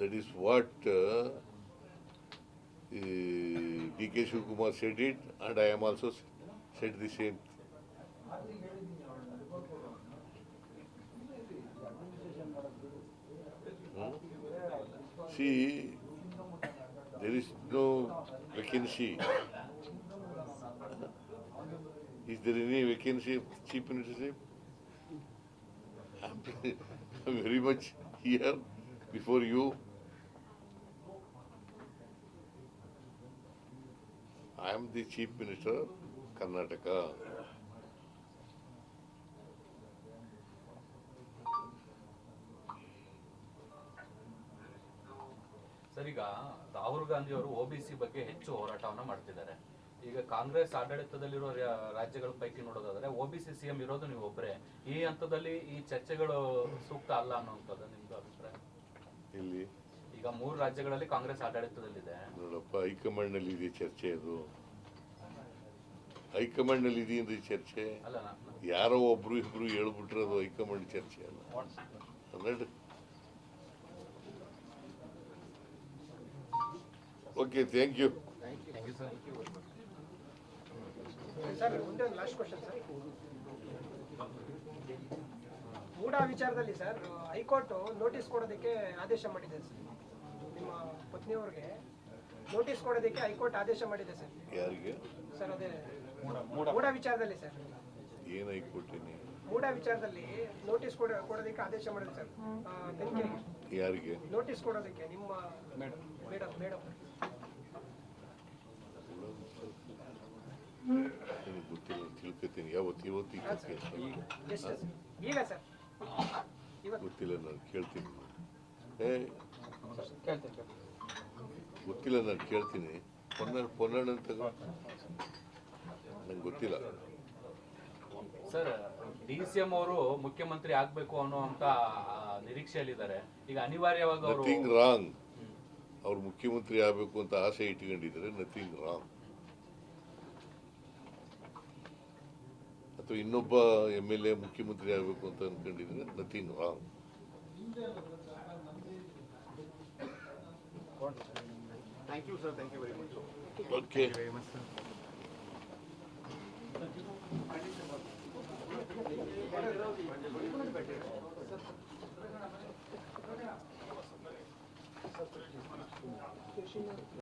That is what uh, DK Shivakumar said it, and I am also said the same. Hmm? See, there is no vacancy. Is there any vacancy of chief ministership? I'm very much here before you. I am the chief minister of Karnataka. Sir ಈಗ ರಾಹುಲ್ ಗಾಂಧಿ ಅವರು OBC ಬಗ್ಗೆ ಹೆಚ್ಚು ಹೋರಾಟವನ್ನ ಮಾಡ್ತಿದ್ದಾರೆ. ಈಗ ಕಾಂಗ್ರೆಸ್ ಆಡಳಿತದಲ್ಲಿರೋ ರಾಜ್ಯಗಳ ಪೈಕಿ ನೋಡೋದಾದ್ರೆ ಒಬಿಸಿ ಸಿಎಂ ಇರೋದು ನೀವು ಒಬ್ಬರೇ ಈ ಹಂತದಲ್ಲಿ ಈ ಚರ್ಚೆಗಳು ಸೂಕ್ತ ಅಲ್ಲ ಅನ್ನುವಂಥದ್ದು ನಿಮ್ದು ಅಭಿಪ್ರಾಯ? ಇಲ್ಲಿ ಈಗ ಮೂರು ರಾಜ್ಯಗಳಲ್ಲಿ ಕಾಂಗ್ರೆಸ್ ಆಡಳಿತದಲ್ಲಿದೆ. ನೋಡಪ್ಪ ಹೈಕಮಾಂಡ್ನಲ್ಲಿ ಇದೆ ಚರ್ಚೆ ಅದು. ಹೈಕಮಾಂಡ್ನಲ್ಲಿ ಚರ್ಚೆ. ಅಲ್ಲ ನಾ- ಯಾರೋ ಒಬ್ರು ಇಬ್ರು ಹೇಳ್ಬಿಟ್ರೆ ಅದು ಹೈಕಮಾಂಡ್ ಚರ್ಚೆ ಅಲ್ಲ. ಹನ್ನೆರಡು. ಓಕೆ ಥ್ಯಾಂಕ್ ಯು ಸರ್ ಒಂದು ಲಾಸ್ಟ್ ಕ್ವಶನ್ ಸರ್ ಮೂಡ ವಿಚಾರದಲ್ಲಿ ಸರ್ ಹೈಕೋರ್ಟ್ ನೋಟಿಸ್ ಕೊಡೋದಕ್ಕೆ ಆದೇಶ ಮಾಡಿದೆ ಸರ್ ನಿಮ್ಮ ಪತ್ನಿಯವ್ರಿಗೆ ನೋಟಿಸ್ ಕೊಡೋದಕ್ಕೆ ಹೈಕೋರ್ಟ್ ಆದೇಶ ಮಾಡಿದೆ ಸರ್. ಯಾರಿಗೆ? ಸರ್ ಅದೇ ಮೂಡ ವಿಚಾರದಲ್ಲಿ ಸರ್. ಏನು ಕೊಟ್ಟಿನಿ ಮೂಡ ವಿಚಾರದಲ್ಲಿ ನೋಟಿಸ್ ಕೊಡ ಕೊಡೋದಕ್ಕೆ ಆದೇಶ ಮಾಡಿದೆ ಸರ್. ತನಿಖೆಗೆ. ಯಾರಿಗೆ? ನೋಟಿಸ್ ಕೊಡೋದಕ್ಕೆ ನಿಮ್ಮ ಮೇಡಮ್. ಮೇಡಮ್ ನನಗೆ ಗೊತ್ತಿಲ್ಲ ತಿಳ್ಕೊತೀನಿ. ಯಾವತ್ತು ಇವತ್ತು ಈಗ ಸರ್? ಇವತ್ತು ಗೊತ್ತಿಲ್ಲ ನಾನು ಕೇಳ್ತೀನಿ. ಏ ಗೊತ್ತಿಲ್ಲ ನಾನು ಕೇಳ್ತೀನಿ. ಪೊನ್ನ ಪೊನ್ನಣ್ಣ ತಗೋ. ನಂಗೆ ಗೊತ್ತಿಲ್ಲ. ಸರ್ ಡಿ ಸಿ ಎಂ ಅವರು ಮುಖ್ಯಮಂತ್ರಿ ಆಗ್ಬೇಕು ಅನ್ನುವಂತ ನಿರೀಕ್ಷೆಯಲ್ಲಿದ್ದಾರೆ. ಈಗ ಅನಿವಾರ್ಯವಾಗಿ ಅವರು ನಥಿಂಗ್ ರಾಂಗ್ ಅವ್ರು ಮುಖ್ಯಮಂತ್ರಿ ಆಗಬೇಕು ಅಂತ ಆಸೆ ಇಟ್ಕೊಂಡಿದ್ದಾರೆ. ನಥಿಂಗ್ ರಾಂಗ್ ಅಥವಾ ಇನ್ನೊಬ್ಬ ಎಂ ಎಲ್ ಎ ಮುಖ್ಯಮಂತ್ರಿ ಆಗಬೇಕು ಅಂತ ಅಂದ್ಕೊಂಡಿದ್ದಾರೆ nothing wrong Thank you, sir. Thank you very much. Okay Very much, sir.